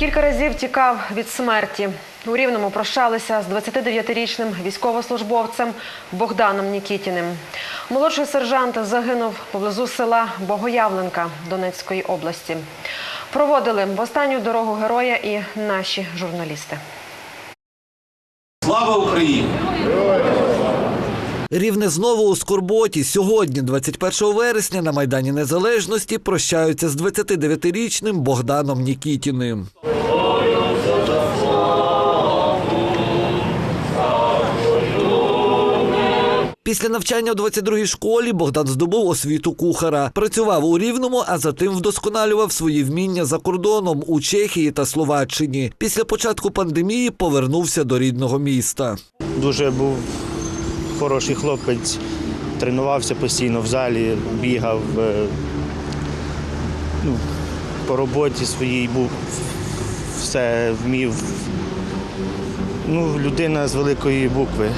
Кілька разів тікав від смерті. У Рівному прощалися з 29-річним військовослужбовцем Богданом Нікітіним. Молодший сержант загинув поблизу села Богоявленка Донецької області. Проводили в останню дорогу героя і наші журналісти. Слава Україні! Рівне знову у скорботі. Сьогодні, 21 вересня, на Майдані Незалежності прощаються з 29-річним Богданом Нікітіним. Після навчання у 22-й школі Богдан здобув освіту кухара. Працював у Рівному, а затим вдосконалював свої вміння за кордоном у Чехії та Словаччині. Після початку пандемії повернувся до рідного міста. Дуже був хороший хлопець, тренувався постійно в залі, бігав. е, Ну, по роботі своїй був, все вмів. Ну, людина з великої букви.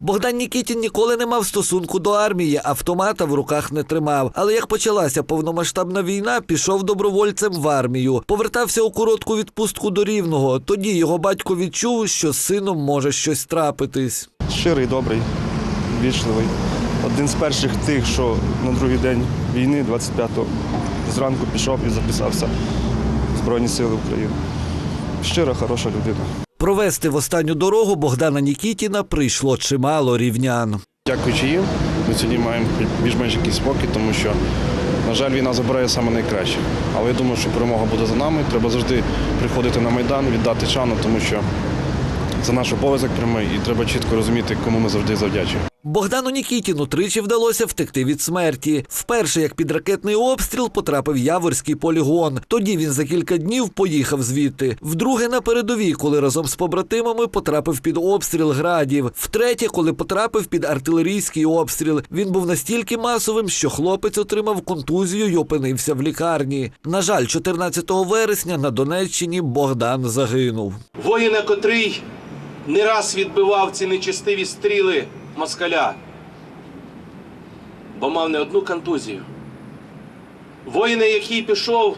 Богдан Нікітін ніколи не мав стосунку до армії, автомата в руках не тримав. Але як почалася повномасштабна війна, пішов добровольцем в армію. Повертався у коротку відпустку до Рівного. Тоді його батько відчув, що з сином може щось трапитись. Щирий, добрий, вічливий. Один з перших тих, що на другий день війни, 25-го, зранку пішов і записався в Збройні Сили України. Щира, хороша людина. Провести в останню дорогу Богдана Нікітіна прийшло чимало рівнян. Дякуючи їм, ми сьогодні маємо більш-менш якийсь спокій, тому що, на жаль, війна забирає саме найкраще. Але я думаю, що перемога буде за нами. Треба завжди приходити на Майдан, віддати шану, тому що це наш обов'язок прямий, і треба чітко розуміти, кому ми завжди завдячуємо. Богдану Нікітіну тричі вдалося втекти від смерті. Вперше, як під ракетний обстріл, потрапив Яворський полігон. Тоді він за кілька днів поїхав звідти. Вдруге на передовій, коли разом з побратимами потрапив під обстріл градів. Втретє, коли потрапив під артилерійський обстріл. Він був настільки масовим, що хлопець отримав контузію і опинився в лікарні. На жаль, 14 вересня на Донеччині Богдан загинув. Воїна, котрий не раз відбивав ці нечестиві стріли москаля, бо мав не одну контузію. Воїна, який пішов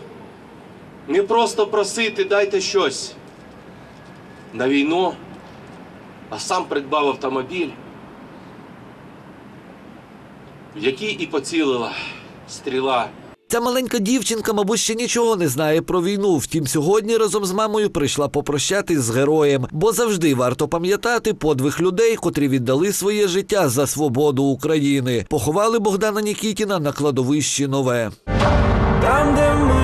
не просто просити дайте щось на війну, а сам придбав автомобіль, в який і поцілила стріла. Ця маленька дівчинка, мабуть, ще нічого не знає про війну. Втім, сьогодні разом з мамою прийшла попрощатись з героєм, бо завжди варто пам'ятати подвиг людей, котрі віддали своє життя за свободу України. Поховали Богдана Нікітіна на кладовищі нове. Там, де ми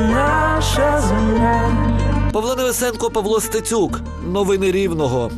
наша земля. Павло Невесенко, Павло Стецюк. Новини Рівного.